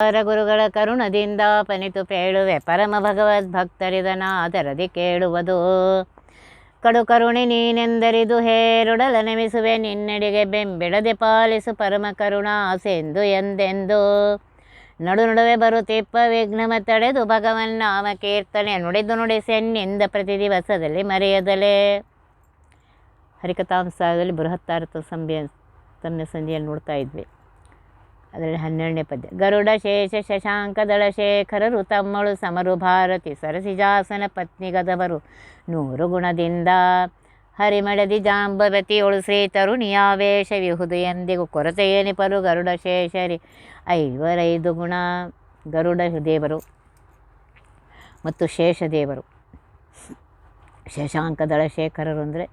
ಗುರುಗಳ ಕರುಣದಿಂದ ಪನಿತು ಪೇಳುವೆ ಪರಮ ಭಗವದ್ ಭಕ್ತರಿದನಾದರದಿ ಕೇಳುವುದು. ಕಡು ಕರುಣೆ ನೀನೆಂದರಿದು ಹೇರುಡಲ ನೆಮಿಸುವೆ ನಿನ್ನೆಡೆಗೆ ಬೆಂಬಿಡದೆ ಪಾಲಿಸು ಪರಮ ಕರುಣ ಆಸೆಂದು ಎಂದೆಂದು. ನಡು ನಡುವೆ ಬರುತ್ತಿಪ್ಪ ವಿಘ್ನಮ ತಡೆದು ಭಗವನ್ ನಾಮ ಕೀರ್ತನೆ ನುಡಿದು ನುಡಿಸೆನ್ನಿಂದ ಪ್ರತಿ ದಿವಸದಲ್ಲಿ ಮರೆಯದಲೇ. ಹರಿಕಥಾಂಸದಲ್ಲಿ ಬೃಹತ್ತಾರತ ಸಂಭ್ಯ ಸಂಧಿಯಲ್ಲಿ ನೋಡ್ತಾ ಇದ್ವಿ. ಅದರಲ್ಲಿ ಹನ್ನೆರಡನೇ ಪದ್ಯ. ಗರುಡ ಶೇಷ ಶಶಾಂಕ ದಳ ಶೇಖರರು ತಮ್ಮಳು ಸಮರು ಭಾರತಿ ಸರಸಿಜಾಸನ ಪತ್ನಿಗದವರು ನೂರು ಗುಣದಿಂದ ಹರಿಮಡದಿ ಜಾಂಬವತಿಯೊಳು ಶ್ರೀ ತರುಣಿಯಾವೇಶ ವಿಹುದು ಎಂದಿಗೂ ಕೊರತೆಯೇನಿಪರು ಗರುಡ ಶೇಷರಿ. ಐವರೈದು ಗುಣ ಗರುಡ ದೇವರು ಮತ್ತು ಶೇಷದೇವರು ಶಶಾಂಕ ದಳಶೇಖರರು ಅಂದರೆ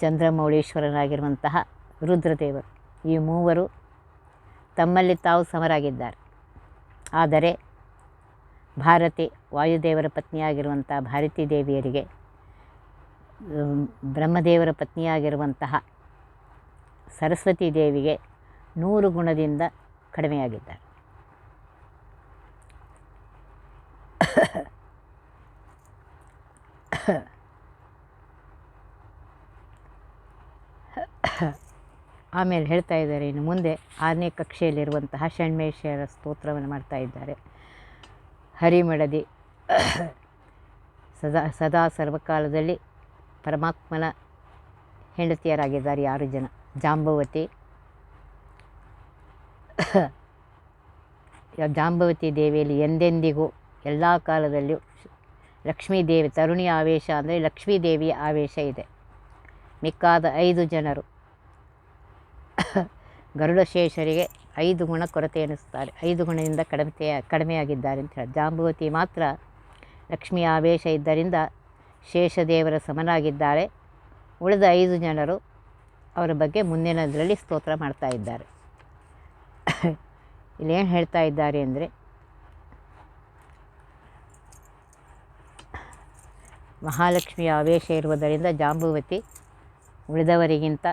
ಚಂದ್ರಮೌಳೀಶ್ವರನಾಗಿರುವಂತಹ ರುದ್ರದೇವರು. ಈ ಮೂವರು ತಮ್ಮಲ್ಲಿ ತಾವು ಸಮರಾಗಿದ್ದಾರೆ. ಆದರೆ ಭಾರತಿ ವಾಯುದೇವರ ಪತ್ನಿಯಾಗಿರುವಂಥ ಭಾರತೀ ದೇವಿಯರಿಗೆ ಬ್ರಹ್ಮದೇವರ ಪತ್ನಿಯಾಗಿರುವಂತಹ ಸರಸ್ವತಿ ದೇವಿಗೆ ನೂರು ಗುಣದಿಂದ ಕಡಿಮೆಯಾಗಿದ್ದಾರೆ. ಆಮೇಲೆ ಹೇಳ್ತಾ ಇದ್ದಾರೆ ಇನ್ನು ಮುಂದೆ ಆರನೇ ಕಕ್ಷೆಯಲ್ಲಿರುವಂತಹ ಷಣ್ಮೇಶ್ವರ ಸ್ತೋತ್ರವನ್ನು ಮಾಡ್ತಾ ಇದ್ದಾರೆ. ಹರಿಮಡದಿ ಸದಾ ಸದಾ ಸರ್ವಕಾಲದಲ್ಲಿ ಪರಮಾತ್ಮನ ಹೆಂಡತಿಯರಾಗಿದ್ದಾರೆ ಆರು ಜನ? ಜಾಂಬವತಿ. ಜಾಂಬವತಿ ದೇವಿಯಲ್ಲಿ ಎಂದೆಂದಿಗೂ ಎಲ್ಲ ಕಾಲದಲ್ಲಿಯೂ ಲಕ್ಷ್ಮೀ ದೇವಿ, ತರುಣಿ ಆವೇಶ ಅಂದರೆ ಲಕ್ಷ್ಮೀ ದೇವಿಯ ಆವೇಶ ಇದೆ. ಮಿಕ್ಕಾದ ಐದು ಜನರು. ಗರುಡಶೇಷರಿಗೆ ಐದು ಗುಣ ಕೊರತೆ ಎನಿಸ್ತಾರೆ ಐದು ಗುಣದಿಂದ ಕಡಿಮೆ, ಕಡಿಮೆಯಾಗಿದ್ದಾರೆ ಅಂತ ಹೇಳಿ ಜಾಂಬುವತಿ ಮಾತ್ರ ಲಕ್ಷ್ಮಿ ಆವೇಶ ಇದ್ದರಿಂದ ಶೇಷದೇವರ ಸಮನಾಗಿದ್ದಾಳೆ ಉಳಿದ ಐದು ಜನರು ಅವರ ಬಗ್ಗೆ ಮುಂದಿನದರಲ್ಲಿ ಸ್ತೋತ್ರ ಮಾಡ್ತಾ ಇದ್ದಾರೆ. ಇಲ್ಲೇನು ಹೇಳ್ತಾ ಇದ್ದಾರೆ ಅಂದರೆ ಮಹಾಲಕ್ಷ್ಮಿಯ ಆವೇಶ ಇರುವುದರಿಂದ ಜಾಂಬುವತಿ ಉಳಿದವರಿಗಿಂತ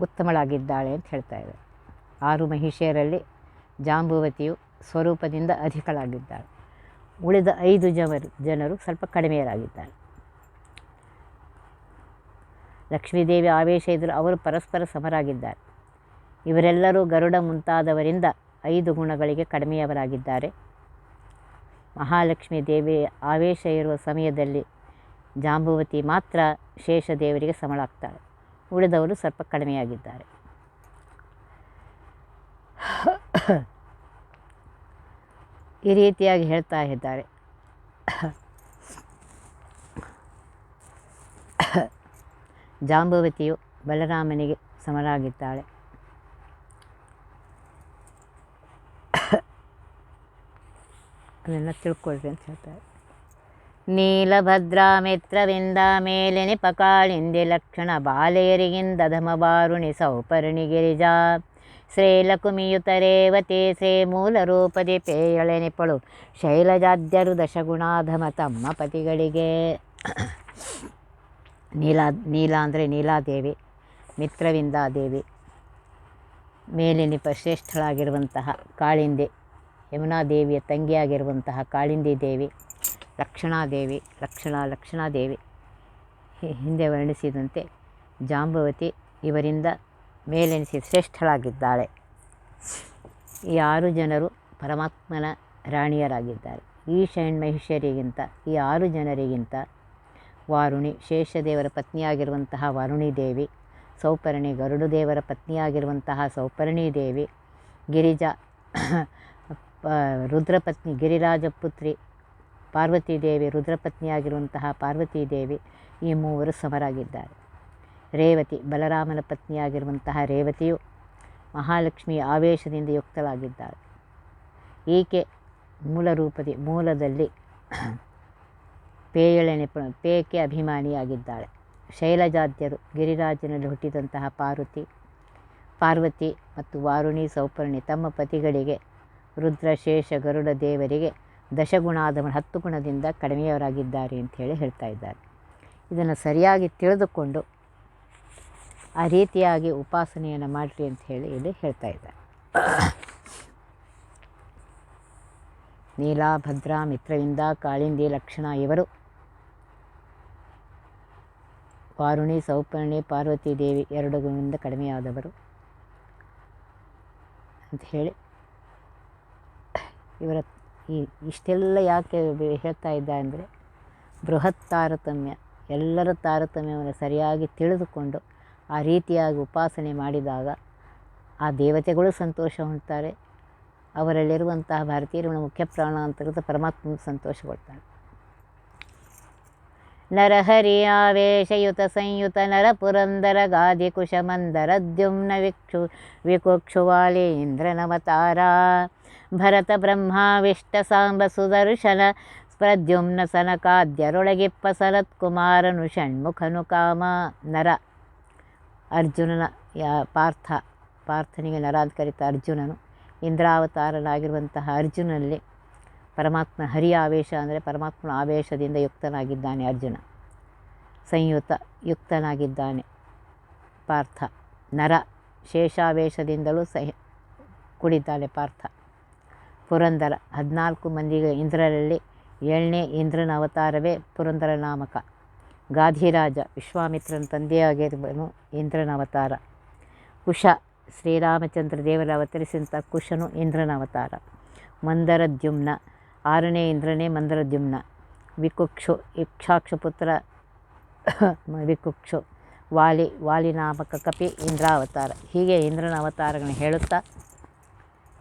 ಉತ್ತಮಳಾಗಿದ್ದಾಳೆ ಅಂತ ಹೇಳ್ತಾ ಇದೆ ಆರು ಮಹಿಷಿಯರಲ್ಲಿ ಜಾಂಬುವತಿಯು ಸ್ವರೂಪದಿಂದ ಅಧಿಕಳಾಗಿದ್ದಾಳೆ. ಉಳಿದ ಐದು ಜನರು ಜನರು ಸ್ವಲ್ಪ ಕಡಿಮೆಯರಾಗಿದ್ದಾರೆ. ಲಕ್ಷ್ಮೀದೇವಿ ಆವೇಶ ಇದ್ದರೂ ಅವರು ಪರಸ್ಪರ ಸಮರಾಗಿದ್ದಾರೆ. ಇವರೆಲ್ಲರೂ ಗರುಡ ಮುಂತಾದವರಿಂದ ಐದು ಗುಣಗಳಿಗೆ ಕಡಿಮೆಯವರಾಗಿದ್ದಾರೆ. ಮಹಾಲಕ್ಷ್ಮಿ ದೇವಿ ಆವೇಶ ಇರುವ ಸಮಯದಲ್ಲಿ ಜಾಂಬುವತಿ ಮಾತ್ರ ಶೇಷ ದೇವರಿಗೆ ಸಮಳಾಗ್ತಾಳೆ. ಉಳಿದವರು ಸ್ವಲ್ಪ ಕಡಿಮೆಯಾಗಿದ್ದಾರೆ. ಈ ರೀತಿಯಾಗಿ ಹೇಳ್ತಾ ಇದ್ದಾರೆ. ಜಾಂಬವತಿಯು ಬಲರಾಮನಿಗೆ ಸಮರಾಗಿದ್ದಾಳೆ ಅದನ್ನು ತಿಳ್ಕೊಳ್ರಿ ಅಂತ ಹೇಳ್ತಾರೆ. ನೀಲಭದ್ರಾ ಮಿತ್ರವಿಂದ ಮೇಲಿನಿ ಪಕಾಳಿಂದಿ ಲಕ್ಷಣ ಬಾಲೆಯರಿಗಿಂದ ಧಮಬಾರುಣಿ ಸೌಪರ್ಣಿ ಗಿರಿಜಾ ಶ್ರೇಲಕುಮಿಯುತರೇವತಿ ಶ್ರೀ ಮೂಲ ರೂಪದಿ ಪೇಯಳೆನಿಪಳು ಶೈಲಜಾದ್ಯರು ದಶಗುಣಾಧಮ ತಮ್ಮ ಪತಿಗಳಿಗೆ. ನೀಲಾ ನೀಲಾ ಅಂದರೆ ನೀಲಾದೇವಿ, ಮಿತ್ರವಿಂದಾದೇವಿ ಮೇಲಿನಿಪ ಶ್ರೇಷ್ಠಳಾಗಿರುವಂತಹ ಕಾಳಿಂದಿ, ಯಮುನಾದೇವಿಯ ತಂಗಿಯಾಗಿರುವಂತಹ ಕಾಳಿಂದಿ ದೇವಿ. ಲಕ್ಷಣಾದೇವಿ, ಲಕ್ಷಣ, ಲಕ್ಷಣಾದೇವಿ. ಹಿಂದೆ ವರ್ಣಿಸಿದಂತೆ ಜಾಂಬವತಿ ಇವರಿಂದ ಮೇಲೆನಿಸಿ ಶ್ರೇಷ್ಠಳಾಗಿದ್ದಾಳೆ. ಈ ಆರು ಜನರು ಪರಮಾತ್ಮನ ರಾಣಿಯರಾಗಿದ್ದಾರೆ. ಈ ಷಣ್ಮಹಿಷರಿಗಿಂತ ಈ ಆರು ಜನರಿಗಿಂತ ವಾರುಣಿ ಶೇಷದೇವರ ಪತ್ನಿಯಾಗಿರುವಂತಹ ವಾರುಣಿ ದೇವಿ ಸೌಪರ್ಣಿ ಗರುಡು ದೇವರ ಪತ್ನಿಯಾಗಿರುವಂತಹ ಸೌಪರ್ಣಿ ದೇವಿ ಗಿರಿಜಾ ರುದ್ರಪತ್ನಿ ಗಿರಿರಾಜ ಪುತ್ರಿ ಪಾರ್ವತೀ ದೇವಿ ರುದ್ರಪತ್ನಿಯಾಗಿರುವಂತಹ ಪಾರ್ವತಿ ದೇವಿ ಈ ಮೂವರು ಸಮರಾಗಿದ್ದಾರೆ. ರೇವತಿ ಬಲರಾಮನ ಪತ್ನಿಯಾಗಿರುವಂತಹ ರೇವತಿಯು ಮಹಾಲಕ್ಷ್ಮಿ ಆವೇಶದಿಂದ ಯುಕ್ತಳಾಗಿದ್ದಾಳೆ. ಈಕೆ ಮೂಲ ರೂಪದಿ, ಮೂಲದಲ್ಲಿ ಪೇಯಳೆ ಪೇಕೆ ಅಭಿಮಾನಿಯಾಗಿದ್ದಾಳೆ. ಶೈಲಜಾದ್ಯರು ಗಿರಿರಾಜನಲ್ಲಿ ಹುಟ್ಟಿದಂತಹ ಪಾರ್ವತಿ ಪಾರ್ವತಿ ಮತ್ತು ವಾರುಣಿ ಸೌಪರ್ಣಿ ತಮ್ಮ ಪತಿಗಳಿಗೆ ರುದ್ರಶೇಷ ಗರುಡ ದೇವರಿಗೆ ದಶಗುಣಾದಮ ಹತ್ತು ಗುಣದಿಂದ ಕಡಿಮೆಯವರಾಗಿದ್ದಾರೆ ಅಂಥೇಳಿ ಹೇಳಿ ಹೇಳ್ತಾ ಇದ್ದಾರೆ. ಇದನ್ನು ಸರಿಯಾಗಿ ತಿಳಿದುಕೊಂಡು ಆ ರೀತಿಯಾಗಿ ಉಪಾಸನೆಯನ್ನು ಮಾಡಿರಿ ಅಂತ ಹೇಳಿ ಇಲ್ಲಿ ಹೇಳ್ತಾ ಇದ್ದಾರೆ. ನೀಲಾ, ಭದ್ರಾ, ಮಿತ್ರವಿಂದ, ಕಾಳಿಂದಿ, ಲಕ್ಷಣ ಇವರು ವಾರುಣಿ ಸೌಪರ್ಣಿ, ಪಾರ್ವತಿ ದೇವಿ ಎರಡು ಗುಣದಿಂದ ಕಡಿಮೆಯಾದವರು ಹೇಳಿ ಇವರ ಈ ಇಷ್ಟೆಲ್ಲ ಯಾಕೆ ಹೇಳ್ತಾ ಇದ್ದ ಅಂದರೆ ಬೃಹತ್ ತಾರತಮ್ಯ, ಎಲ್ಲರ ತಾರತಮ್ಯವನ್ನು ಸರಿಯಾಗಿ ತಿಳಿದುಕೊಂಡು ಆ ರೀತಿಯಾಗಿ ಉಪಾಸನೆ ಮಾಡಿದಾಗ ಆ ದೇವತೆಗಳು ಸಂತೋಷ ಹೊಂದ್ತಾರೆ ಅವರಲ್ಲಿರುವಂತಹ ಭಾರತೀಯರು ಮುಖ್ಯ ಪ್ರಾಣ ಅಂತ ಪರಮಾತ್ಮ ಸಂತೋಷಗೊಳ್ತಾರೆ ನರಹರಿಯಾವೇಶಯುತ ಸಂಯುತ ನರ ಪುರಂದರ ಗಾದಿ ಕುಶಮಂದರ ದ್ಯುಮ್ನ ವಿಕ್ಷು ವಿಕುಕ್ಷುವಾಲಿ ಇಂದ್ರನವತಾರ ಭರತ ಬ್ರಹ್ಮಾವಿಷ್ಟ ಸಾಂಬ ಸುದರ್ಶನ ಪ್ರದ್ಯುಮ್ನ ಸನಕಾದ್ಯರೊಳಗಿಪ್ಪ ಸನತ್ಕುಮಾರನು ಷಣ್ಮುಖನು ಕಾಮ ನರ. ಅರ್ಜುನನ ಯಾ ಪಾರ್ಥ ಪಾರ್ಥನಿಗೆ ನರ ಅಂತ ಕರೀತ ಅರ್ಜುನನು ಇಂದ್ರಾವತಾರನಾಗಿರುವಂತಹ ಅರ್ಜುನಲ್ಲಿ ಪರಮಾತ್ಮ ಹರಿಯ ಆವೇಶ ಅಂದರೆ ಪರಮಾತ್ಮನ ಆವೇಶದಿಂದ ಯುಕ್ತನಾಗಿದ್ದಾನೆ ಅರ್ಜುನ. ಸಂಯುತ ಯುಕ್ತನಾಗಿದ್ದಾನೆ. ಪಾರ್ಥ. ನರ ಶೇಷಾವೇಶದಿಂದಲೂ ಸಹ ಕುಡಿದ್ದಾನೆ ಪಾರ್ಥ. ಪುರಂದರ ಹದಿನಾಲ್ಕು ಮಂದಿಗೆ ಇಂದ್ರರಲ್ಲಿ ಏಳನೇ ಇಂದ್ರನ ಅವತಾರವೇ ಪುರಂದರ ನಾಮಕ. ಗಾಧಿರಾಜ ವಿಶ್ವಾಮಿತ್ರನ ತಂದೆಯಾಗಿರುವನು ಇಂದ್ರನ ಅವತಾರ. ಕುಶ ಶ್ರೀರಾಮಚಂದ್ರ ದೇವರ ಅವತರಿಸಿದಂಥ ಕುಶನು ಇಂದ್ರನ ಅವತಾರ. ಮಂದರದ್ಯುಮ್ನ ಆರನೇ ಇಂದ್ರನೇ ಮಂದರದ್ಯುಮ್ನ. ವಿಕುಕ್ಷು, ಇಕ್ಷಾಕ್ಷಪುತ್ರ ವಿಕುಕ್ಷು, ವಾಲಿ ವಾಲಿ ನಾಮಕ ಕಪಿ ಇಂದ್ರಾವತಾರ. ಹೀಗೆ ಇಂದ್ರನ ಅವತಾರಗಳನ್ನು ಹೇಳುತ್ತಾ,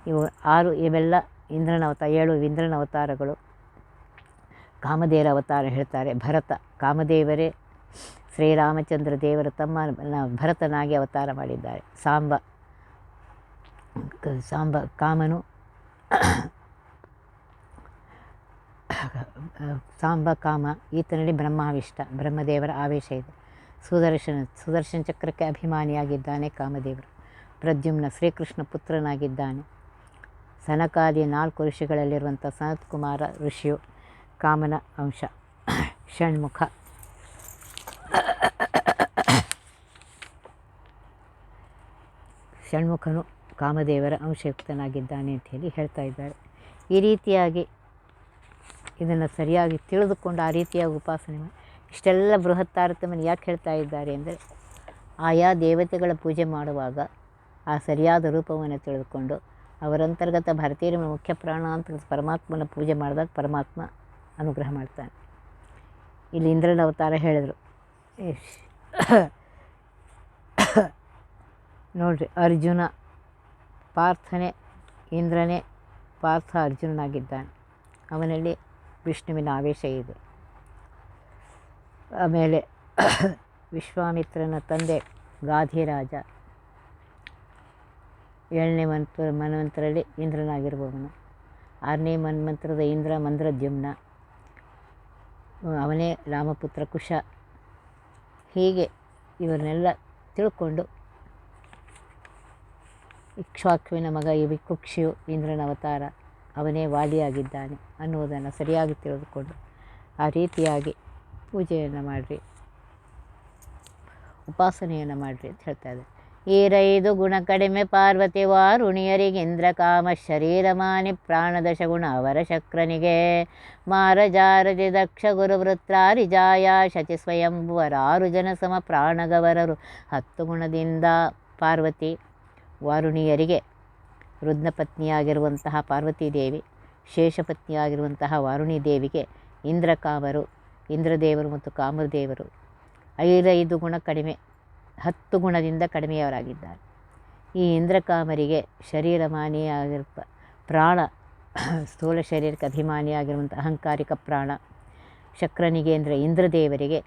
ಇವು ಆರು, ಇವೆಲ್ಲ ಇಂದ್ರನ ಅವತಾರ, ಏಳು ಇಂದ್ರನ ಅವತಾರಗಳು. ಕಾಮದೇವರ ಅವತಾರ ಹೇಳ್ತಾರೆ, ಭರತ, ಕಾಮದೇವರೇ, ಶ್ರೀರಾಮಚಂದ್ರ ದೇವರು ತಮ್ಮ ಭರತನಾಗಿ ಅವತಾರ ಮಾಡಿದ್ದಾರೆ. ಸಾಂಬ ಸಾಂಬ ಕಾಮನು ಸಾಂಬ ಕಾಮ ಈತನಲ್ಲಿ ಬ್ರಹ್ಮಾವಿಷ್ಟ, ಬ್ರಹ್ಮದೇವರ ಆವೇಶ ಇದೆ. ಸುದರ್ಶನ ಸುದರ್ಶನ ಚಕ್ರಕ್ಕೆ ಅಭಿಮಾನಿಯಾಗಿದ್ದಾನೆ ಕಾಮದೇವರು. ಪ್ರದ್ಯುಮ್ನ ಶ್ರೀಕೃಷ್ಣ ಪುತ್ರನಾಗಿದ್ದಾನೆ. ಸನಕಾದಿ ನಾಲ್ಕು ಋಷಿಗಳಲ್ಲಿರುವಂಥ ಸನತ್ಕುಮಾರ ಋಷಿಯು ಕಾಮನ ಅಂಶ. ಷಣ್ಮುಖ. ಷಣ್ಮುಖನು ಕಾಮದೇವರ ಅಂಶಯುಕ್ತನಾಗಿದ್ದಾನೆ ಅಂತ ಹೇಳಿ ಹೇಳ್ತಾ ಇದ್ದಾರೆ. ಈ ರೀತಿಯಾಗಿ ಇದನ್ನು ಸರಿಯಾಗಿ ತಿಳಿದುಕೊಂಡು ಆ ರೀತಿಯಾಗಿ ಉಪಾಸನೆ ಇಷ್ಟೆಲ್ಲ ಬೃಹತ್ ತಾರತಮ್ಯ ಯಾಕೆ ಹೇಳ್ತಾ ಇದ್ದಾರೆ ಅಂದರೆ, ಆಯಾ ದೇವತೆಗಳ ಪೂಜೆ ಮಾಡುವಾಗ ಆ ಸರಿಯಾದ ರೂಪವನ್ನು ತಿಳಿದುಕೊಂಡು ಅವರಂತರ್ಗತ ಭಾರತೀಯರ ಮುಖ್ಯ ಪ್ರಾಣ ಅಂತ ಪರಮಾತ್ಮನ ಪೂಜೆ ಮಾಡಿದಾಗ ಪರಮಾತ್ಮ ಅನುಗ್ರಹ ಮಾಡ್ತಾನೆ. ಇಲ್ಲಿ ಇಂದ್ರನ ಅವತಾರ ಹೇಳಿದರು. ನೋಡ್ರಿ, ಅರ್ಜುನ ಪಾರ್ಥನೆ, ಇಂದ್ರನೇ ಪಾರ್ಥ ಅರ್ಜುನನಾಗಿದ್ದಾನೆ. ಅವನಲ್ಲಿ ವಿಷ್ಣುವಿನ ಆವೇಶ ಇದೆ. ಆಮೇಲೆ ವಿಶ್ವಾಮಿತ್ರನ ತಂದೆ ಗಾಧಿರಾಜ ಏಳನೇ ಮಂತ್ರ ಮನ್ವಂತರಲ್ಲಿ ಇಂದ್ರನಾಗಿರುವವನು. ಆರನೇ ಮನ್ಮಂತ್ರದ ಇಂದ್ರ ಮಂದ್ರದ್ಯುಮ್ನ. ಅವನೇ ರಾಮಪುತ್ರ ಕುಶ. ಹೀಗೆ ಇವರನ್ನೆಲ್ಲ ತಿಳ್ಕೊಂಡು ಇಕ್ಷ್ವಾಕುವಿನ ಮಗ ಇವಿ ಕುಕ್ಷಿಯು ಇಂದ್ರನ ಅವತಾರ. ಅವನೇ ವಾಲಿಯಾಗಿದ್ದಾನೆ ಅನ್ನುವುದನ್ನು ಸರಿಯಾಗಿ ತಿಳಿದುಕೊಂಡು ಆ ರೀತಿಯಾಗಿ ಪೂಜೆಯನ್ನು ಮಾಡಿರಿ. ಉಪಾಸನೆಯನ್ನು ಮಾಡಿರಿ ಅಂತ ಹೇಳ್ತಾ ಇದ್ದಾರೆ. ಈರೈದು ಗುಣ ಕಡಿಮೆ ಪಾರ್ವತಿ ವಾರುಣಿಯರಿಗೆ ಇಂದ್ರ ಕಾಮ ಶರೀರ ಮಾನಿ ಪ್ರಾಣದಶ ಗುಣ ಅವರ ಶಕ್ರನಿಗೆ. ಮಾರಜಾರದಿ ದಕ್ಷ ಗುರು ವೃತ್ರಾರಿ ಜಾಯ ಶತಿ ಸ್ವಯಂಭುವರಾರು ಜನ ಸಮ ಪ್ರಾಣಗವರರು. ಹತ್ತು ಗುಣದಿಂದ ಪಾರ್ವತಿ ವಾರುಣಿಯರಿಗೆ ರುದ್ರಪತ್ನಿಯಾಗಿರುವಂತಹ ಪಾರ್ವತಿ ದೇವಿ ಶೇಷಪತ್ನಿಯಾಗಿರುವಂತಹ ವಾರುಣಿ ದೇವಿಗೆ ಇಂದ್ರಕಾಮರು, ಇಂದ್ರದೇವರು ಮತ್ತು ಕಾಮರದೇವರು ಐದೈದು ಗುಣ ಕಡಿಮೆ, ಹತ್ತು ಗುಣದಿಂದ ಕಡಿಮೆಯವರಾಗಿದ್ದಾರೆ. ಈ ಇಂದ್ರಕಾಮರಿಗೆ ಶರೀರ ಮಾನಿಯಾಗಿರುವ ಪ್ರಾಣ, ಸ್ಥೂಲ ಶರೀರಕ್ಕೆ ಅಭಿಮಾನಿಯಾಗಿರುವಂಥ ಅಹಂಕಾರಿಕ ಪ್ರಾಣ ಶಕ್ರನಿಗೆ ಅಂದರೆ ಇಂದ್ರದೇವರಿಗೆ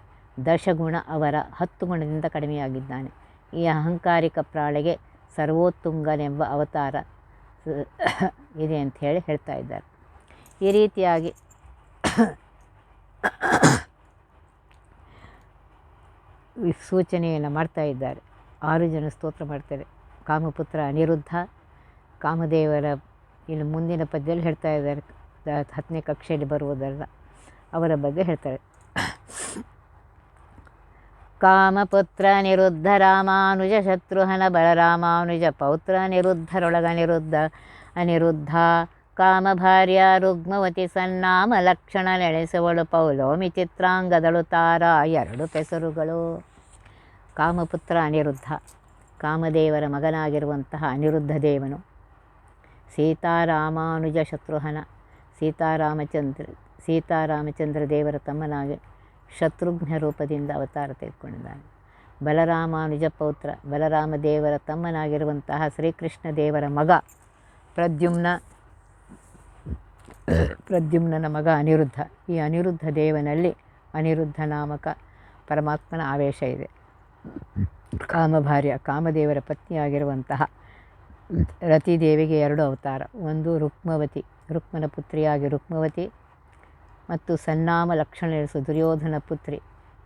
ದಶಗುಣ ಅವರ ಹತ್ತು ಗುಣದಿಂದ ಕಡಿಮೆಯಾಗಿದ್ದಾನೆ. ಈ ಅಹಂಕಾರಿಕ ಪ್ರಾಣಿಗೆ ಸರ್ವೋತ್ತುಂಗನೆಂಬ ಅವತಾರ ಇದೆ ಅಂತ ಹೇಳಿ ಹೇಳ್ತಾ ಇದ್ದಾರೆ. ಈ ರೀತಿಯಾಗಿ ಸೂಚನೆಯನ್ನು ಮಾಡ್ತಾ ಇದ್ದಾರೆ. ಆರು ಜನ ಸ್ತೋತ್ರ ಮಾಡ್ತಾರೆ. ಕಾಮಪುತ್ರ ಅನಿರುದ್ಧ, ಕಾಮದೇವರ ಇನ್ನು ಮುಂದಿನ ಪದ್ಯದಲ್ಲಿ ಹೇಳ್ತಾ ಇದ್ದಾರೆ. ಹತ್ತನೇ ಕಕ್ಷೆಯಲ್ಲಿ ಬರುವುದಲ್ಲ ಅವರ ಬಗ್ಗೆ ಹೇಳ್ತಾರೆ. ಕಾಮಪುತ್ರ ನಿರುದ್ಧ ರಾಮಾನುಜ ಶತ್ರುಹನ ಬಲರಾಮಾನುಜ ಪೌತ್ರ ನಿರುದ್ಧರೊಳಗ ನಿರುದ್ಧ ಅನಿರುದ್ಧ. ಕಾಮಭಾರ್ಯ ರುಗ್ಮವತಿ ಸನ್ನಾಮ ಲಕ್ಷಣ ನೆಳೆಸುವಳು ಪೌಲೋಮಿ ಚಿತ್ರಾಂಗದಳು ತಾರ ಎರಡು ಪೆಸರುಗಳು ಕಾಮಪುತ್ರ ಅನಿರುದ್ಧ. ಕಾಮದೇವರ ಮಗನಾಗಿರುವಂತಹ ಅನಿರುದ್ಧ ದೇವನು. ಸೀತಾರಾಮಾನುಜ ಶತ್ರುಹನ ಸೀತಾರಾಮಚಂದ್ರ ಸೀತಾರಾಮಚಂದ್ರ ದೇವರ ತಮ್ಮನಾಗಿ ಶತ್ರುಘ್ನ ರೂಪದಿಂದ ಅವತಾರ ತೆಗೆದುಕೊಂಡಿದ್ದಾನೆ. ಬಲರಾಮಾನುಜ ಪೌತ್ರ ಬಲರಾಮ ದೇವರ ತಮ್ಮನಾಗಿರುವಂತಹ ಶ್ರೀಕೃಷ್ಣ ದೇವರ ಮಗ, ಪ್ರದ್ಯುಮ್ನ, ಪ್ರದ್ಯುಮ್ನನ ಮಗ ಅನಿರುದ್ಧ. ಈ ಅನಿರುದ್ಧ ದೇವನಲ್ಲಿ ಅನಿರುದ್ಧ ನಾಮಕ ಪರಮಾತ್ಮನ ಆವೇಶ ಇದೆ. ಕಾಮಭಾರ್ಯ, ಕಾಮದೇವರ ಪತ್ನಿಯಾಗಿರುವಂತಹ ರತಿದೇವಿಗೆ ಎರಡು ಅವತಾರ. ಒಂದು ರುಕ್ಮವತಿ, ರುಕ್ಮನ ಪುತ್ರಿಯಾಗಿ ರುಕ್ಮವತಿ ಮತ್ತು ಸನ್ನಾಮ ಲಕ್ಷಣ ದುರ್ಯೋಧನ ಪುತ್ರಿ.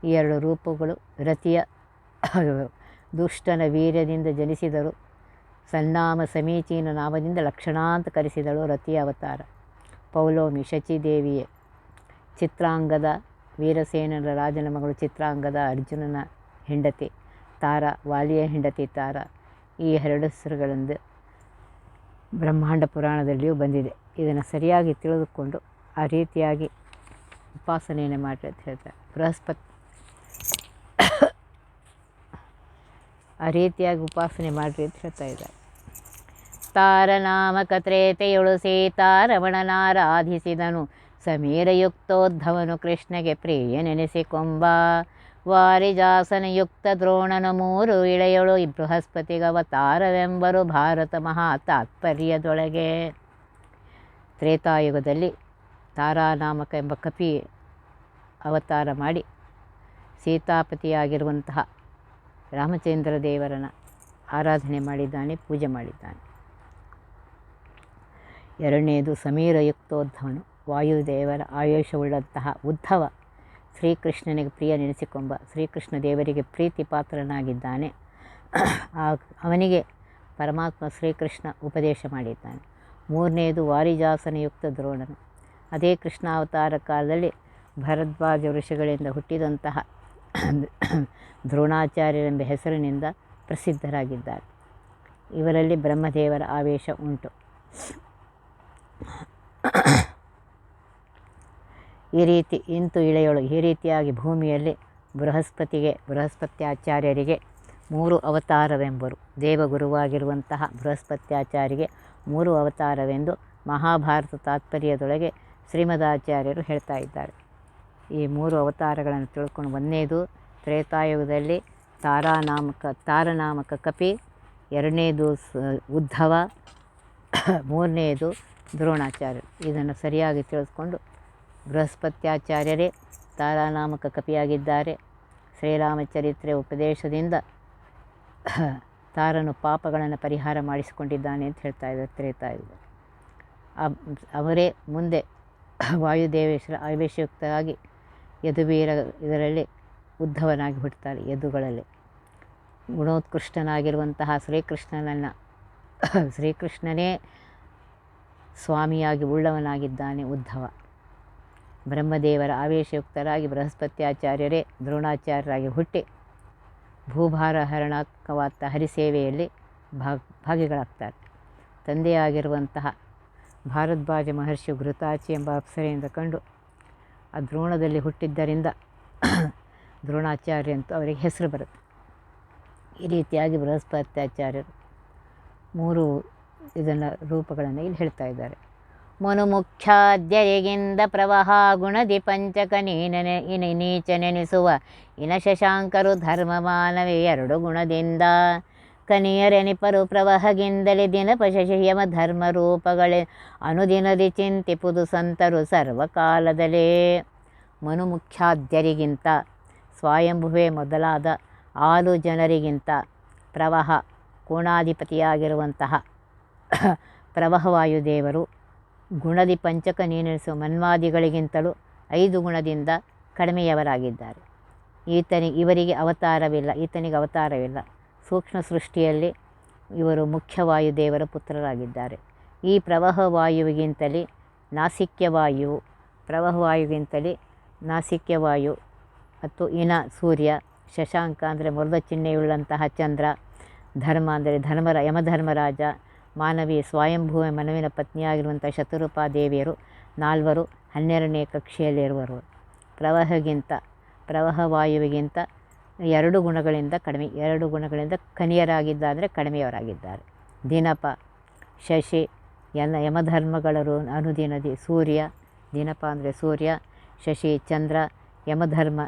ಈ ಎರಡು ರೂಪಗಳು ರತಿಯ ದುಷ್ಟನ ವೀರ್ಯದಿಂದ ಜನಿಸಿದರು. ಸನ್ನಾಮ ಸಮೀಚೀನ ನಾಮದಿಂದ ಲಕ್ಷಣಾಂತ ಕರೆಸಿದಳು ರತಿಯ ಅವತಾರ. ಪೌಲೋಮಿ ಶಚಿದೇವಿಯೇ, ಚಿತ್ರಾಂಗದ ವೀರಸೇನರ ರಾಜನ ಮಗಳು ಚಿತ್ರಾಂಗದ ಅರ್ಜುನನ ಹೆಂಡತಿ, ತಾರ ವಾಲಿಯ ಹೆಂಡತಿ ತಾರ. ಈ ಎರಡು ಹೆಸರುಗಳಿಂದ ಬ್ರಹ್ಮಾಂಡ ಪುರಾಣದಲ್ಲಿಯೂ ಬಂದಿದೆ. ಇದನ್ನು ಸರಿಯಾಗಿ ತಿಳಿದುಕೊಂಡು ಆ ರೀತಿಯಾಗಿ ಉಪಾಸನೆಯನ್ನು ಮಾಡಿರಿ ಅಂತ ಹೇಳ್ತಾರೆ. ಬೃಹಸ್ಪತಿ ಆ ರೀತಿಯಾಗಿ ಉಪಾಸನೆ ಮಾಡಿರಿ ಅಂತ ಹೇಳ್ತಾ ಇದ್ದಾರೆ. ತಾರನಾಮಕ ತ್ರೇತೆಯೊಳು ಸೀತಾರಮಣನಾರಾಧಿಸಿದನು ಸಮೀರಯುಕ್ತೋದ್ಧವನು ಕೃಷ್ಣಗೆ ಪ್ರಿಯ ನೆನೆಸಿಕೊಂಬ. ವಾರಿಜಾಸನಯುಕ್ತ ದ್ರೋಣನ ಮೂರು ಇಳೆಯೊಳು ಬೃಹಸ್ಪತಿಗವತಾರವೆಂಬರು ಭಾರತ ಮಹಾ ತಾತ್ಪರ್ಯದೊಳಗೆ. ತ್ರೇತಾಯುಗದಲ್ಲಿ ತಾರಾನಾಮಕ ಎಂಬ ಕಪಿ ಅವತಾರ ಮಾಡಿ ಸೀತಾಪತಿಯಾಗಿರುವಂತಹ ರಾಮಚಂದ್ರ ದೇವರನ ಆರಾಧನೆ ಮಾಡಿದ್ದಾನೆ, ಪೂಜೆ ಮಾಡಿದ್ದಾನೆ. ಎರಡನೆಯದು ಸಮೀರಯುಕ್ತೋದ್ಧವನು ವಾಯುದೇವರ ಆಯುಷವುಳ್ಳಂತಹ ಉದ್ಧವ ಶ್ರೀಕೃಷ್ಣನಿಗೆ ಪ್ರಿಯ ನೆನೆಸಿಕೊಂಬ ಶ್ರೀಕೃಷ್ಣ ದೇವರಿಗೆ ಪ್ರೀತಿ ಪಾತ್ರನಾಗಿದ್ದಾನೆ. ಅವನಿಗೆ ಪರಮಾತ್ಮ ಶ್ರೀಕೃಷ್ಣ ಉಪದೇಶ ಮಾಡಿದ್ದಾನೆ. ಮೂರನೆಯದು ವಾರಿಜಾಸನಯುಕ್ತ ದ್ರೋಣನು. ಅದೇ ಕೃಷ್ಣಾವತಾರ ಕಾಲದಲ್ಲಿ ಭರದ್ವಾಜ ಋಷಿಗಳಿಂದ ಹುಟ್ಟಿದಂತಹ ದ್ರೋಣಾಚಾರ್ಯರೆಂಬ ಹೆಸರಿನಿಂದ ಪ್ರಸಿದ್ಧರಾಗಿದ್ದಾರೆ. ಇವರಲ್ಲಿ ಬ್ರಹ್ಮದೇವರ ಆವೇಶ ಉಂಟು. ಈ ರೀತಿ ಇಂತು ಇಳೆಯೊಳು ಈ ರೀತಿಯಾಗಿ ಭೂಮಿಯಲ್ಲಿ ಬೃಹಸ್ಪತಿಗೆ, ಬೃಹಸ್ಪತ್ಯಾಚಾರ್ಯರಿಗೆ ಮೂರು ಅವತಾರವೆಂಬರು, ದೇವಗುರುವಾಗಿರುವಂತಹ ಬೃಹಸ್ಪತ್ಯಾಚಾರಿಗೆ ಮೂರು ಅವತಾರವೆಂದು ಮಹಾಭಾರತ ತಾತ್ಪರ್ಯದೊಳಗೆ ಶ್ರೀಮದಾಚಾರ್ಯರು ಹೇಳ್ತಾ ಇದ್ದಾರೆ. ಈ ಮೂರು ಅವತಾರಗಳನ್ನು ತಿಳ್ಕೊಂಡು ಒಂದನೇದು ತ್ರೇತಾಯುಗದಲ್ಲಿ ತಾರಾನಾಮಕ, ತಾರನಾಮಕ ಕಪಿ, ಎರಡನೇದು ಸ, ಉದ್ಧವ ಮೂರನೆಯದು ದ್ರೋಣಾಚಾರ್ಯರು ಇದನ್ನು ಸರಿಯಾಗಿ ತಿಳಿದುಕೊಂಡು ಬೃಹಸ್ಪತ್ಯಾಚಾರ್ಯರೇ ತಾರಾನಾಮಕ ಕಪಿಯಾಗಿದ್ದಾರೆ. ಶ್ರೀರಾಮಚರಿತ್ರೆ ಉಪದೇಶದಿಂದ ತಾರನು ಪಾಪಗಳನ್ನು ಪರಿಹಾರ ಮಾಡಿಸಿಕೊಂಡಿದ್ದಾನೆ ಅಂತ ಹೇಳ್ತಾ ಇದ್ದಾರೆ ತ್ರೇತಾಯುಗ. ಅವರೇ ಮುಂದೆ ವಾಯುದೇವೇಶ್ವರ ಆವೇಶಯುಕ್ತವಾಗಿ ಯದುವೀರ ಇದರಲ್ಲಿ ಉದ್ಧವನಾಗಿ ಹುಟ್ಟುತ್ತಾರೆ ಯದುಗಳಲ್ಲಿ. ಗುಣೋತ್ಕೃಷ್ಟನಾಗಿರುವಂತಹ ಶ್ರೀಕೃಷ್ಣನನ್ನು, ಶ್ರೀಕೃಷ್ಣನೇ ಸ್ವಾಮಿಯಾಗಿ ಉಳ್ಳವನಾಗಿದ್ದಾನೆ ಉದ್ಧವ. ಬ್ರಹ್ಮದೇವರ ಆವೇಶಯುಕ್ತರಾಗಿ ಬೃಹಸ್ಪತ್ಯಾಚಾರ್ಯರೇ ದ್ರೋಣಾಚಾರ್ಯರಾಗಿ ಹುಟ್ಟಿ ಭೂಭಾರ ಹರಣಾತ್ಮಕವಾದ ಹರಿಸೇವೆಯಲ್ಲಿ ಭಾಗ, ಭಾಗಿಗಳಾಗ್ತಾರೆ. ತಂದೆಯಾಗಿರುವಂತಹ ಭಾರದ್ವಾಜ ಮಹರ್ಷಿ ಘೃತಾಚಿ ಎಂಬ ಅಪ್ಸರೆಯಿಂದ ಕಂಡು ಆ ದ್ರೋಣದಲ್ಲಿ ಹುಟ್ಟಿದ್ದರಿಂದ ದ್ರೋಣಾಚಾರ್ಯ ಅಂತ ಅವರಿಗೆ ಹೆಸರು ಬರುತ್ತೆ. ಈ ರೀತಿಯಾಗಿ ಬೃಹಸ್ಪತ್ಯಾಚಾರ್ಯರು ಮೂರು ಇದನ್ನು ರೂಪಗಳನ್ನು ಇಲ್ಲಿ ಹೇಳ್ತಾ ಇದ್ದಾರೆ. ಮನುಮುಖ್ಯಾದ್ಯರಿಗಿಂದ ಪ್ರವಾಹ ಗುಣದಿ ಪಂಚಕ ನೀನನೆ ಇನ ನೀಚ ನೆನೆಸುವ ಇನ ಶಶಾಂಕರು ಧರ್ಮ ಮಾನವೇ ಎರಡು ಗುಣದಿಂದ ಕನಿಯರೆನಿಪರು ದಿನಪಶಯಮ ಧರ್ಮ ರೂಪಗಳೇ ಅನುದಿನದಿ ಚಿಂತಿಪುದು ಸಂತರು ಸರ್ವಕಾಲದಲ್ಲೇ ಮನುಮುಖ್ಯಾದ್ಯರಿಗಿಂತ ಸ್ವಯಂಭುವೆ ಮೊದಲಾದ ಆಲು ಜನರಿಗಿಂತ ಪ್ರವಾಹ ಕೋಣಾಧಿಪತಿಯಾಗಿರುವಂತಹ ಪ್ರವಾಹವಾಯುದೇವರು ಗುಣದಿ ಪಂಚಕ ನೀನೆನಿಸುವ ಮನ್ವಾದಿಗಳಿಗಿಂತಲೂ ಐದು ಗುಣದಿಂದ ಕಡಿಮೆಯವರಾಗಿದ್ದಾರೆ. ಈತನಿ ಇವರಿಗೆ ಅವತಾರವಿಲ್ಲ, ಈತನಿಗೆ ಅವತಾರವಿಲ್ಲ. ಸೂಕ್ಷ್ಮ ಸೃಷ್ಟಿಯಲ್ಲಿ ಇವರು ಮುಖ್ಯವಾಯುದೇವರ ಪುತ್ರರಾಗಿದ್ದಾರೆ. ಈ ಪ್ರವಾಹವಾಯುವಿಗಿಂತಲೇ ನಾಸಿಕ್ಯವಾಯು ಪ್ರವಾಹವಾಯುವಿಗಿಂತಲೇ ನಾಸಿಕ್ಯವಾಯು ಮತ್ತು ಇನ ಸೂರ್ಯ, ಶಶಾಂಕ ಅಂದರೆ ಮೃದ ಚಿಹ್ನೆಯುಳ್ಳಂತಹ ಚಂದ್ರ, ಧರ್ಮ ಅಂದರೆ ಧರ್ಮರ ಯಮಧರ್ಮರಾಜ ಮಾನವಿ ಸ್ವಯಂಭೂ ಮನವಿನ ಪತ್ನಿಯಾಗಿರುವಂಥ ಶತರೂಪಾ ದೇವಿಯರು ನಾಲ್ವರು ಹನ್ನೆರಡನೇ ಕಕ್ಷೆಯಲ್ಲಿರುವರು. ಪ್ರವಾಹಗಿಂತ ಪ್ರವಾಹ ವಾಯುವಿಗಿಂತ ಎರಡು ಗುಣಗಳಿಂದ ಕಡಿಮೆ, ಎರಡು ಗುಣಗಳಿಂದ ಕನಿಯರಾಗಿದ್ದಾದರೆ ಕಡಿಮೆಯವರಾಗಿದ್ದಾರೆ. ದಿನಪ, ಶಶಿ, ಎಲ್ಲ ಯಮಧರ್ಮಗಳರು ಅನುದಿನದಿ ಸೂರ್ಯ, ದಿನಪ ಅಂದರೆ ಸೂರ್ಯ, ಶಶಿ ಚಂದ್ರ, ಯಮಧರ್ಮ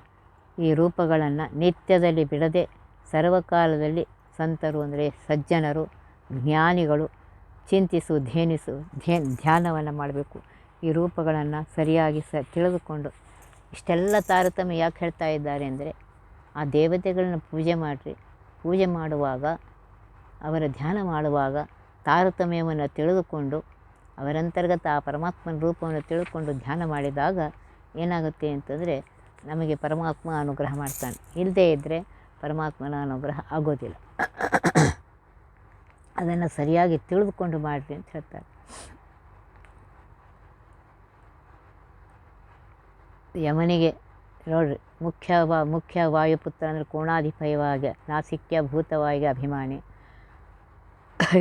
ಈ ರೂಪಗಳನ್ನು ನಿತ್ಯದಲ್ಲಿ ಬಿಡದೆ ಸರ್ವಕಾಲದಲ್ಲಿ ಸಂತರು ಅಂದರೆ ಸಜ್ಜನರು, ಜ್ಞಾನಿಗಳು ಚಿಂತಿಸು, ಧ್ಯಾನಿಸು, ಧ್ಯೇ, ಧ್ಯಾನವನ್ನು ಮಾಡಬೇಕು. ಈ ರೂಪಗಳನ್ನು ಸರಿಯಾಗಿ ಸ, ತಿಳಿದುಕೊಂಡು ಇಷ್ಟೆಲ್ಲ ತಾರತಮ್ಯ ಯಾಕೆ ಹೇಳ್ತಾ ಇದ್ದಾರೆ ಅಂದರೆ ಆ ದೇವತೆಗಳನ್ನ ಪೂಜೆ ಮಾಡಿರಿ. ಪೂಜೆ ಮಾಡುವಾಗ, ಅವರ ಧ್ಯಾನ ಮಾಡುವಾಗ ತಾರತಮ್ಯವನ್ನು ತಿಳಿದುಕೊಂಡು, ಅವರಂತರ್ಗತ ಆ ಪರಮಾತ್ಮನ ರೂಪವನ್ನು ತಿಳ್ಕೊಂಡು ಧ್ಯಾನ ಮಾಡಿದಾಗ ಏನಾಗುತ್ತೆ ಅಂತಂದರೆ ನಮಗೆ ಪರಮಾತ್ಮ ಅನುಗ್ರಹ ಮಾಡ್ತಾನೆ. ಇಲ್ಲದೇ ಇದ್ದರೆ ಪರಮಾತ್ಮನ ಅನುಗ್ರಹ ಆಗೋದಿಲ್ಲ. ಅದನ್ನು ಸರಿಯಾಗಿ ತಿಳಿದುಕೊಂಡು ಮಾಡಿರಿ ಅಂತ ಹೇಳ್ತಾರೆ. ಯಮನಿಗೆ ನೋಡ್ರಿ, ಮುಖ್ಯ ವಾ, ಮುಖ್ಯ ವಾಯುಪುತ್ರ ಅಂದರೆ ಕೋಣಾಧಿಪಯವಾಗಿ, ನಾಸಿಕ್ಯ ಭೂತವಾಗಿ ಅಭಿಮಾನಿ.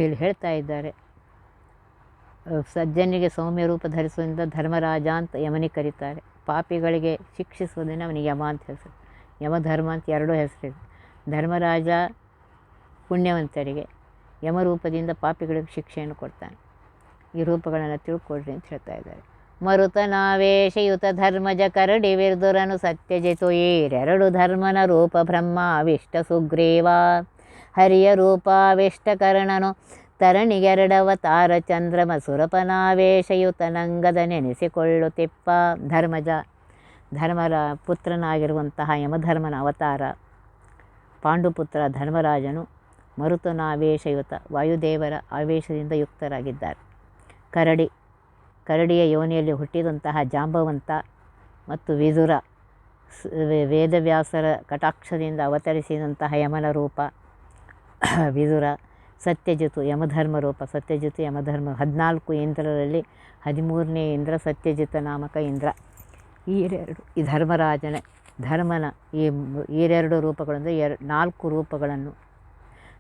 ಇಲ್ಲಿ ಹೇಳ್ತಾ ಇದ್ದಾರೆ, ಸಜ್ಜನಿಗೆ ಸೌಮ್ಯ ರೂಪ ಧರಿಸುವುದರಿಂದ ಧರ್ಮರಾಜ ಅಂತ ಯಮನಿ ಕರೀತಾರೆ. ಪಾಪಿಗಳಿಗೆ ಶಿಕ್ಷಿಸುವುದನ್ನು ಅವನಿಗೆ ಯಮ ಅಂತ ಹೆಸರು. ಯಮಧರ್ಮ ಅಂತ ಎರಡೂ ಹೆಸರಿದೆ. ಧರ್ಮರಾಜ ಪುಣ್ಯವಂತರಿಗೆ ಯಮರೂಪದಿಂದ ಪಾಪಿಗಳಿಗೆ ಶಿಕ್ಷೆಯನ್ನು ಕೊಡ್ತಾನೆ. ಈ ರೂಪಗಳನ್ನು ತಿಳ್ಕೊಡ್ರಿ ಅಂತ ಹೇಳ್ತಾ ಇದ್ದಾರೆ. ಮರುತನಾವೇಶಯುತ ಧರ್ಮಜ ಕರಡಿ ವಿರ್ದುರನು ಸತ್ಯಜಿತು ಏರೆರಡು ಧರ್ಮನ ರೂಪ ಬ್ರಹ್ಮ ಅವಿಷ್ಟ ಸುಗ್ರೀವ. ಹರಿಯ ರೂಪಾವಿಷ್ಟ ಕರ್ಣನು ತರಣಿಗೆರಡವತಾರ ಚಂದ್ರಮ ಸುರಪನಾವೇಶಯುತ ನಂಗದ ನೆನೆಸಿಕೊಳ್ಳುತ್ತಿಪ್ಪ ಧರ್ಮಜ, ಧರ್ಮರ ಪುತ್ರನಾಗಿರುವಂತಹ ಯಮಧರ್ಮನ ಅವತಾರ. ಪಾಂಡುಪುತ್ರ ಧರ್ಮರಾಜನು ಮರುತನಾವೇಶಯುತ ವಾಯುದೇವರ ಆವೇಶದಿಂದ ಯುಕ್ತರಾಗಿದ್ದಾರೆ. ಕರಡಿ ಕರಡಿಯ ಯೋನಿಯಲ್ಲಿ ಹುಟ್ಟಿದಂತಹ ಜಾಂಬವಂತ ಮತ್ತು ವಿದುರ ವೇದವ್ಯಾಸರ ಕಟಾಕ್ಷದಿಂದ ಅವತರಿಸಿದಂತಹ ಯಮನ ರೂಪ, ವಿದುರ, ಸತ್ಯಜಿತು, ಯಮಧರ್ಮ ರೂಪ, ಸತ್ಯಜಿತು, ಯಮಧರ್ಮ, ಹದಿನಾಲ್ಕು ಇಂದ್ರರಲ್ಲಿ ಹದಿಮೂರನೇ ಇಂದ್ರ, ಸತ್ಯಜಿತ ನಾಮಕ ಇಂದ್ರ. ಈರೆರಡು ಈ ಧರ್ಮರಾಜನ, ಧರ್ಮನ, ಈ ಎರಡು ಈರೆರಡು ರೂಪಗಳಂದರೆ ಎರ್, ನಾಲ್ಕು ರೂಪಗಳನ್ನು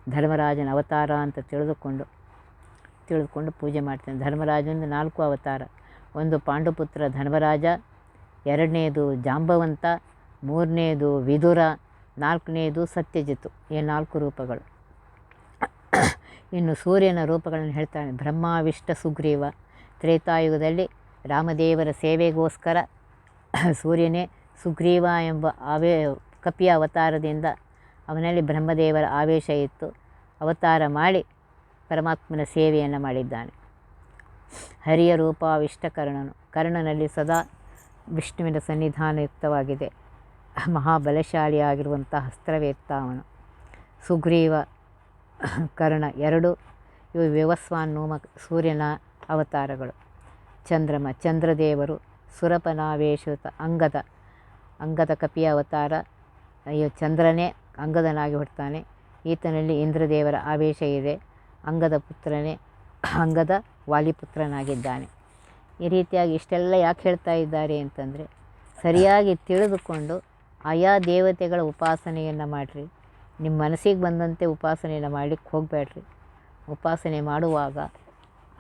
ಧರ್ಮರಾಜನ ಅವತಾರ ಅಂತ ತಿಳಿದುಕೊಂಡು ತಿಳಿದುಕೊಂಡು ಪೂಜೆ ಮಾಡ್ತೇನೆ. ಧರ್ಮರಾಜನ ನಾಲ್ಕು ಅವತಾರ. ಒಂದು ಪಾಂಡುಪುತ್ರ ಧರ್ಮರಾಜ, ಎರಡನೇದು ಜಾಂಬವಂತ, ಮೂರನೇದು ವಿದುರ, ನಾಲ್ಕನೇದು ಸತ್ಯಜಿತು ಈ ನಾಲ್ಕು ರೂಪಗಳು. ಇನ್ನು ಸೂರ್ಯನ ರೂಪಗಳನ್ನು ಹೇಳ್ತಾನೆ. ಬ್ರಹ್ಮಾವಿಷ್ಟ ಸುಗ್ರೀವ. ತ್ರೇತಾಯುಗದಲ್ಲಿ ರಾಮದೇವರ ಸೇವೆಗೋಸ್ಕರ ಸೂರ್ಯನೇ ಸುಗ್ರೀವ ಎಂಬ ಆವೇ ಕಪಿಯ ಅವತಾರದಿಂದ ಅವನಲ್ಲಿ ಬ್ರಹ್ಮದೇವರ ಆವೇಶ ಇತ್ತು. ಅವತಾರ ಮಾಡಿ ಪರಮಾತ್ಮನ ಸೇವೆಯನ್ನು ಮಾಡಿದ್ದಾನೆ. ಹರಿಯ ರೂಪ ವಿಷ್ಟಕರ್ಣನು ಕರ್ಣನಲ್ಲಿ ಸದಾ ವಿಷ್ಣುವಿನ ಸನ್ನಿಧಾನಯುಕ್ತವಾಗಿದೆ. ಮಹಾಬಲಶಾಲಿಯಾಗಿರುವಂಥ ಹಸ್ತ್ರವೇತ್ತ ಅವನು. ಸುಗ್ರೀವ, ಕರ್ಣ ಎರಡು, ಇವು ವ್ಯವಸ್ವಾನ್ನೋಮ ಸೂರ್ಯನ ಅವತಾರಗಳು. ಚಂದ್ರಮ, ಚಂದ್ರದೇವರು, ಸುರಪನಾವೇಶಿತ ಅಂಗದ ಅಂಗದ ಕಪಿಯ ಅವತಾರ. ಅಯ್ಯೋ, ಚಂದ್ರನೇ ಅಂಗದನಾಗಿ ಹುಡ್ತಾನೆ ಈತನಲ್ಲಿ ಇಂದ್ರದೇವರ ಆವೇಶ ಇದೆ. ಅಂಗದ ಪುತ್ರನೇ, ಅಂಗದ ವಾಲಿಪುತ್ರನಾಗಿದ್ದಾನೆ. ಈ ರೀತಿಯಾಗಿ ಇಷ್ಟೆಲ್ಲ ಯಾಕೆ ಹೇಳ್ತಾ ಇದ್ದಾರೆ ಅಂತಂದರೆ, ಸರಿಯಾಗಿ ತಿಳಿದುಕೊಂಡು ಆಯಾ ದೇವತೆಗಳ ಉಪಾಸನೆಯನ್ನು ಮಾಡಿರಿ ನಿಮ್ಮ ಮನಸ್ಸಿಗೆ ಬಂದಂತೆ ಉಪಾಸನೆಯನ್ನು ಮಾಡಲಿಕ್ಕೆ ಹೋಗಬೇಡ್ರಿ. ಉಪಾಸನೆ ಮಾಡುವಾಗ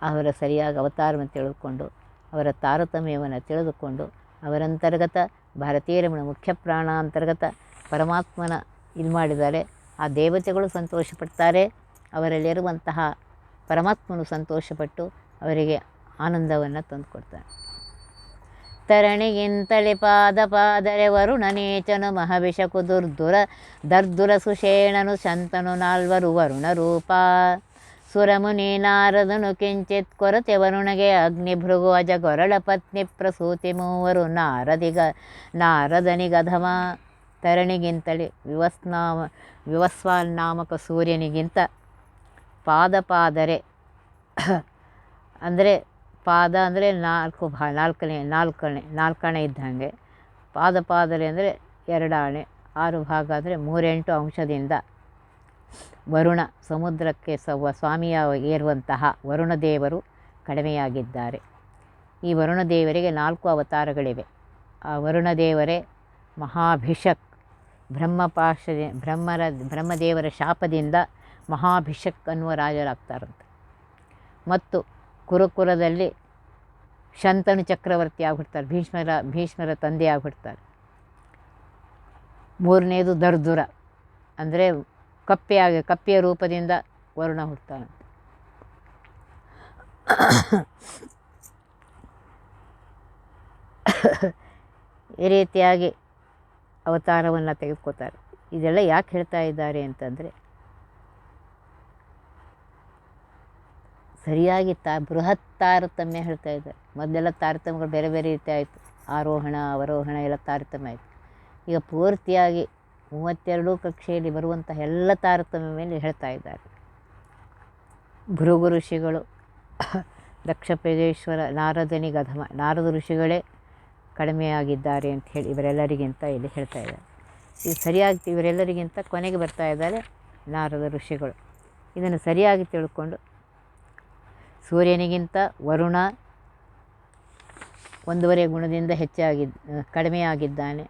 ಅವರ ಸರಿಯಾಗಿ ಅವತಾರವನ್ನು ತಿಳಿದುಕೊಂಡು, ಅವರ ತಾರತಮ್ಯವನ್ನು ತಿಳಿದುಕೊಂಡು, ಅವರಂತರ್ಗತ ಭಾರತೀಯ ರಮಣ ಮುಖ್ಯ ಪ್ರಾಣ ಅಂತರ್ಗತ ಪರಮಾತ್ಮನ ಇದು ಮಾಡಿದ್ದಾರೆ ಆ ದೇವತೆಗಳು ಸಂತೋಷಪಡ್ತಾರೆ ಅವರಲ್ಲಿರುವಂತಹ ಪರಮಾತ್ಮನು ಸಂತೋಷಪಟ್ಟು ಅವರಿಗೆ ಆನಂದವನ್ನು ತಂದುಕೊಡ್ತಾನೆ. ತರಣಿಗಿಂತಳಿ ಪಾದ ಪಾದರೆ ವರುಣನೇಚನು ಮಹವಿಷಕು ದುರ್ದುರ ದರ್ದುರ ಸುಷೇಣನು ಶಂತನು ನಾಲ್ವರು ವರುಣ ರೂಪ. ಸುರಮುನಿ ನಾರದನು ಕಿಂಚಿತ್ ಕೊರತೆ ವರುಣಗೆ ಅಗ್ನಿಭೃಗು ಅಜ ಗೊರಳ ಪತ್ನಿ ಪ್ರಸೂತಿ ಮೂವರು ನಾರದಿಗ ನಾರದನಿಗಧಮ ತರಣಿಗಿಂತಳಿ ವಿವಸ್ನಾಮ ವಿವಸ್ವಾನ್ನಾಮಕ ಸೂರ್ಯನಿಗಿಂತ ಪಾದ ಪಾದರೆ ಅಂದರೆ ಪಾದ ಅಂದರೆ ನಾಲ್ಕು ಭಾ, ನಾಲ್ಕನೇ ನಾಲ್ಕಣೆ ನಾಲ್ಕಣೆ ಇದ್ದಂಗೆ. ಪಾದಪಾದರೆ ಅಂದರೆ ಎರಡಾಣೆ, ಆರು ಭಾಗ ಅಂದರೆ ಮೂರೆಂಟು ಅಂಶದಿಂದ. ವರುಣ ಸಮುದ್ರಕ್ಕೆ ಸವ, ಸ್ವಾಮಿಯ ಏರುವಂತಹ ವರುಣದೇವರು ಕಡಿಮೆಯಾಗಿದ್ದಾರೆ. ಈ ವರುಣದೇವರಿಗೆ ನಾಲ್ಕು ಅವತಾರಗಳಿವೆ. ಆ ವರುಣದೇವರೇ ಮಹಾಭಿಷಕ್. ಬ್ರಹ್ಮಪಾಶ, ಬ್ರಹ್ಮರ, ಬ್ರಹ್ಮದೇವರ ಶಾಪದಿಂದ ಮಹಾಭಿಷಕ್ ಅನ್ನುವ ರಾಜರಾಗ್ತಾರಂತೆ. ಮತ್ತು ಕುರುಕುರದಲ್ಲಿ ಶಂತನು ಚಕ್ರವರ್ತಿ ಆಗಿಬಿಡ್ತಾರೆ, ಭೀಷ್ಮರ ಭೀಷ್ಮರ ತಂದೆ ಆಗಿಬಿಡ್ತಾರೆ. ಮೂರನೇದು ದರ್ದುರ, ಅಂದರೆ ಕಪ್ಪೆಯಾಗಿ ಕಪ್ಪೆಯ ರೂಪದಿಂದ ವರುಣ ಹುಡ್ತಾನೆ ಈ ರೀತಿಯಾಗಿ ಅವತಾರವನ್ನು ತೆಗೆದುಕೋತಾರೆ ಇದೆಲ್ಲ ಯಾಕೆ ಹೇಳ್ತಾ ಇದ್ದಾರೆ ಅಂತಂದರೆ ಸರಿಯಾಗಿ ತಾ ಬೃಹತ್ ತಾರತಮ್ಯ ಹೇಳ್ತಾ ಇದ್ದಾರೆ. ಮೊದಲೆಲ್ಲ ತಾರತಮ್ಯಗಳು ಬೇರೆ ಬೇರೆ ರೀತಿ ಆಯಿತು. ಆರೋಹಣ, ಅವರೋಹಣ ಎಲ್ಲ ತಾರತಮ್ಯ ಆಯಿತು. ಈಗ ಪೂರ್ತಿಯಾಗಿ ಮೂವತ್ತೆರಡು ಕಕ್ಷೆಯಲ್ಲಿ ಬರುವಂತಹ ಎಲ್ಲ ತಾರತಮ್ಯ ಮೇಲೆ ಹೇಳ್ತಾ ಇದ್ದಾರೆ. ಭೃಗು ಋಷಿಗಳು, ದಕ್ಷ ಪ್ರಜೇಶ್ವರ ನಾರದನಿ ಅಧಮ ನಾರದ ಋಷಿಗಳೇ ಕಡಿಮೆಯಾಗಿದ್ದಾರೆ ಅಂತ ಹೇಳಿ ಇವರೆಲ್ಲರಿಗಿಂತ ಇಲ್ಲಿ ಹೇಳ್ತಾ ಇದ್ದಾರೆ. ಈಗ ಸರಿಯಾಗಿ ಇವರೆಲ್ಲರಿಗಿಂತ ಕೊನೆಗೆ ಬರ್ತಾ ಇದ್ದಾರೆ ನಾರದ ಋಷಿಗಳು. ಇದನ್ನು ಸರಿಯಾಗಿ ತಿಳ್ಕೊಂಡು ಸೂರ್ಯನಿಗಿಂತ ವರುಣ ಒಂದೂವರೆ ಗುಣದಿಂದ ಹೆಚ್ಚಾಗಿದ್ದ ಕಡಿಮೆಯಾಗಿದ್ದಾನೆ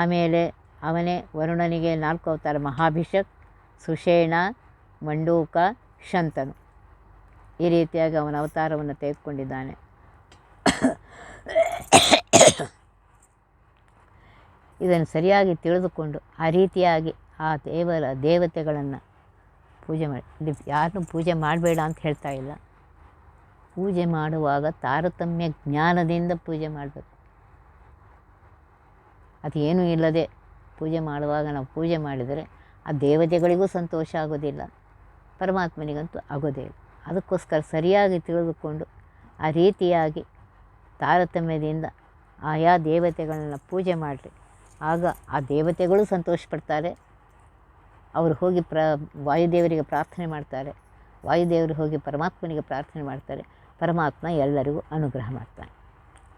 ಆಮೇಲೆ ಅವನೇ ವರುಣನಿಗೆ ನಾಲ್ಕು ಅವತಾರ ಮಹಾಭಿಷಕ್, ಸುಷೇಣ, ಮಂಡೂಕ, ಶಂತನು. ಈ ರೀತಿಯಾಗಿ ಅವನ ಅವತಾರವನ್ನು ತೆಗೆದುಕೊಂಡಿದ್ದಾನೆ. ಇದನ್ನು ಸರಿಯಾಗಿ ತಿಳಿದುಕೊಂಡು ಆ ರೀತಿಯಾಗಿ ಆ ದೇವರ ದೇವತೆಗಳನ್ನು ಪೂಜೆ ಮಾಡಿ ಇಲ್ಲಿ ಯಾರನ್ನೂ ಪೂಜೆ ಮಾಡಬೇಡ ಅಂತ ಹೇಳ್ತಾ ಇಲ್ಲ. ಪೂಜೆ ಮಾಡುವಾಗ ತಾರತಮ್ಯ ಜ್ಞಾನದಿಂದ ಪೂಜೆ ಮಾಡಬೇಕು. ಅದು ಏನೂ ಇಲ್ಲದೆ ಪೂಜೆ ಮಾಡುವಾಗ ನಾವು ಪೂಜೆ ಮಾಡಿದರೆ ಆ ದೇವತೆಗಳಿಗೂ ಸಂತೋಷ ಆಗೋದಿಲ್ಲ, ಪರಮಾತ್ಮನಿಗಂತೂ ಆಗೋದೇ ಇಲ್ಲ. ಅದಕ್ಕೋಸ್ಕರ ಸರಿಯಾಗಿ ತಿಳಿದುಕೊಂಡು ಆ ರೀತಿಯಾಗಿ ತಾರತಮ್ಯದಿಂದ ಆಯಾ ದೇವತೆಗಳನ್ನ ಪೂಜೆ ಮಾಡಿರಿ. ಆಗ ಆ ದೇವತೆಗಳು ಸಂತೋಷ ಪಡ್ತಾರೆ ಅವರು ಹೋಗಿ ಪ್ರ, ವಾಯುದೇವರಿಗೆ ಪ್ರಾರ್ಥನೆ ಮಾಡ್ತಾರೆ. ವಾಯುದೇವರು ಹೋಗಿ ಪರಮಾತ್ಮನಿಗೆ ಪ್ರಾರ್ಥನೆ ಮಾಡ್ತಾರೆ. ಪರಮಾತ್ಮ ಎಲ್ಲರಿಗೂ ಅನುಗ್ರಹ ಮಾಡ್ತಾನೆ.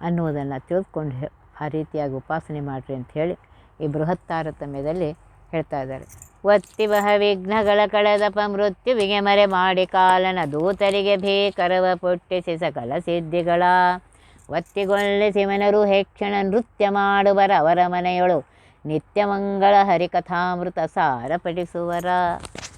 ಅನ್ನುವುದನ್ನು ತಿಳಿದುಕೊಂಡು ಆ ರೀತಿಯಾಗಿ ಉಪಾಸನೆ ಮಾಡಿರಿ ಅಂತ ಹೇಳಿ ಈ ಬೃಹತ್ ತಾರತಮ್ಯದಲ್ಲಿ ಹೇಳ್ತಾ ಇದ್ದಾರೆ. ಒತ್ತಿ ಬಹ ವಿಘ್ನಗಳ ಕಳೆದಪ ಮೃತ್ಯುವಿಗೆ ಮರೆ ಮಾಡಿ ಕಾಲನ ದೂತರಿಗೆ ಭೀಕರವ ಪೊಟ್ಟಿಸಿ ಸಕಲ ಸಿದ್ಧಿಗಳ. ಒತ್ತಿಗೊಳ್ಳಿ ಸಿಮನರು ಹೆಕ್ಷಣ ನೃತ್ಯ ಮಾಡುವರ ಅವರ ಮನೆಯೊಳು. ನಿತ್ಯ ಮಂಗಳ ಹರಿಕಥಾಮೃತ ಸಾರ ಪಠಿಸುವರ